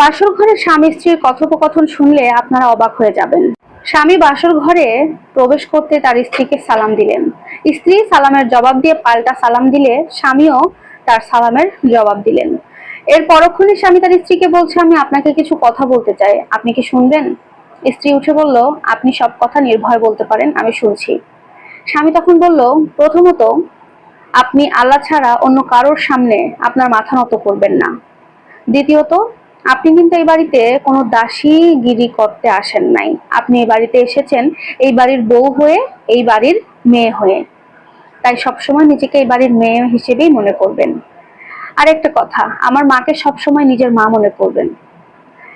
বাসর ঘরে স্বামী স্ত্রীর কথোপকথন শুনলে আপনারা অবাক হয়ে যাবেন। স্বামী বাসর ঘরে প্রবেশ করতে তার স্ত্রীকে সালাম দিলেন। স্ত্রী সালামের জবাব দিয়ে পাল্টা সালাম দিলে স্বামীও তার সালামের জবাব দিলেন। এর পরক্ষণে স্বামী তার স্ত্রীকে বলছে, আমি আপনাকে কিছু কথা বলতে চাই। আপনি কি শুনবেন? স্ত্রী উঠে বলল, আপনি সব কথা নির্ভয় বলতে পারেন, আমি শুনছি। স্বামী তখন বলল, প্রথমত, আপনি আল্লাহ ছাড়া অন্য কারোর সামনে আপনার মাথা নত করবেন না। দ্বিতীয়ত আপনি কিন্তু এই বাড়িতে কোনো দাসীগিরি করতে আসেন নাই। আপনি এই বাড়িতে এসেছেন, এই বাড়ির বউ হয়ে, এই বাড়ির মেয়ে হয়ে। তাই সবসময় নিজেকে এই বাড়ির মেয়ে হিসেবেই মনে করবেন। আর একটা কথা, আমার মাকে সবসময় নিজের মা মনে করবেন।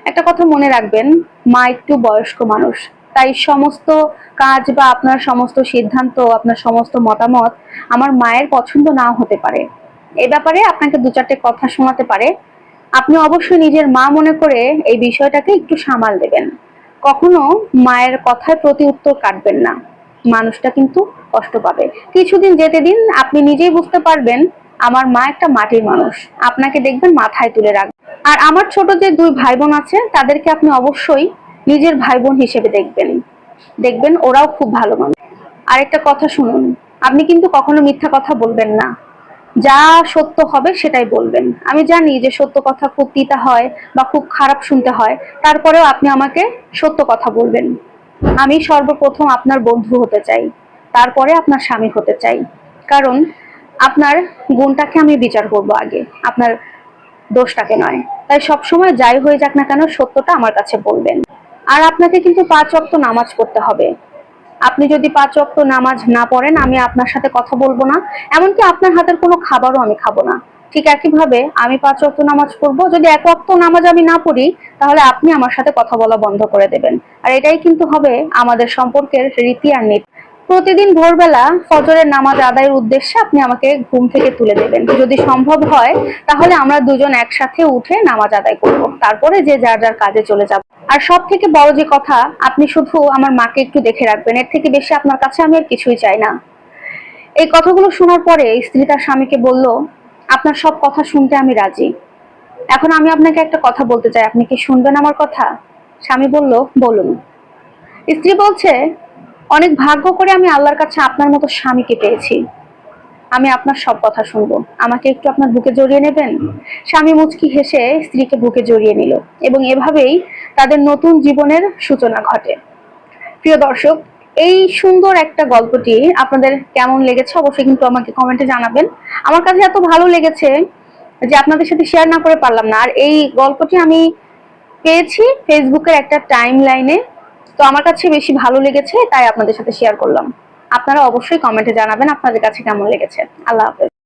একটা কথা মনে রাখবেন, মা একটু বয়স্ক মানুষ। তাই সমস্ত কাজ বা আপনার সমস্ত সিদ্ধান্ত, আপনার সমস্ত মতামত আমার মায়ের পছন্দ নাও হতে পারে। এ ব্যাপারে আপনাকে দু চারটে কথা শোনাতে পারে। আপনি অবশ্যই নিজের মা মনে করে এই বিষয়টাকে একটু সামাল দেবেন। কখনো মায়ের কথায় প্রতি উত্তর কাটবেন না। মানুষটা কিন্তু কষ্ট পাবে। কিছুদিন যেতে দিন, আপনি নিজেই বুঝতে পারবেন, আমার মা একটা মাটির মানুষ। আপনাকে দেখবেন মাথায় তুলে রাখবেন আর আমার ছোট যে দুই ভাই বোন আছে, তাদেরকে আপনি অবশ্যই নিজের ভাই বোন হিসেবে দেখবেন। দেখবেন ওরাও খুব ভালো মানুষ। আরেকটা কথা শুনুন, আপনি কিন্তু কখনো মিথ্যা কথা বলবেন না। যা সত্য হবে সেটাই বলবেন। আমি জানি যে সত্য কথা খুব তিতা হয় বা খুব খারাপ শুনতে হয়, তারপরেও আপনি আমাকে সত্য কথা বলবেন। আমি সর্বপ্রথম আপনার বন্ধু হতে চাই, তারপরে আপনার স্বামী হতে চাই। কারণ আপনার গুণটাকে আমি বিচার করব আগে, আপনার দোষটাকে নয়। তাই সবসময় যাই হয়ে যাক না কেন সত্যটা আমার কাছে বলবেন। আর আপনাকে কিন্তু পাঁচ অক্ত নামাজ পড়তে হবে। আপনি যদি পাঁচ অক্ত নামাজ না পড়েন, আমি আপনার সাথে কথা বলব না। এমনকি আপনার হাতের কোনো খাবারও আমি খাব না। ঠিক একইভাবে আমি পাঁচ অক্ত নামাজ পড়ব। যদি এক অক্ত নামাজ আমি না পড়ি, তাহলে আপনি আমার সাথে কথা বলা বন্ধ করে দেবেন। আর এটাই কিন্তু হবে আমাদের সম্পর্কের রীতি আর নীতি। প্রতিদিন ভোরবেলা ফজরের নামাজ আদায়ের উদ্দেশ্যে আপনি আমাকে ঘুম থেকে তুলে দেবেন। যদি সম্ভব হয়, তাহলে আমরা দুজন একসাথে উঠে নামাজ আদায় করব। তারপরে যে যার যার কাজে চলে যাব। আর সব থেকে বড় যে কথা, আপনি শুধু আমার মাকে একটু দেখে রাখবেন। এর থেকে বেশি আপনার কাছে আমি আর কিছুই চাই না। এই কথাগুলো শোনার পরে স্ত্রী তার স্বামীকে বলল, আপনার সব কথা শুনতে আমি রাজি। এখন আমি আপনাকে একটা কথা বলতে চাই। আপনি কি শুনবেন আমার কথা? স্বামী বলল, বলুন। স্ত্রী বলছে অনেক ভাগ্য করে আমি আল্লাহর কাছে আপনার মতো স্বামীকে পেয়েছি। আমি আপনার সব কথা শুনব। আমাকে একটু আপনার বুকে জড়িয়ে নেবেন? স্বামী মুচকি হেসে স্ত্রীকে বুকে জড়িয়ে নিল এবং এভাবেই তাদের নতুন জীবনের সূচনা ঘটে। প্রিয় দর্শক, এই সুন্দর একটা গল্পটি আপনাদের কেমন লেগেছে অবশ্যই কিন্তু আমাকে কমেন্টে জানাবেন। আমার কাছে এত ভালো লেগেছে যে আপনাদের সাথে শেয়ার না করে পারলাম না। আর এই গল্পটি আমি পেয়েছি ফেসবুকের একটা টাইম লাইনে তো আমার কাছে বেশি ভালো লেগেছে, তাই আপনাদের সাথে শেয়ার করলাম। আপনারা অবশ্যই কমেন্টে জানাবেন আপনাদের কাছে কেমন লেগেছে। আল্লাহ হাফেজ।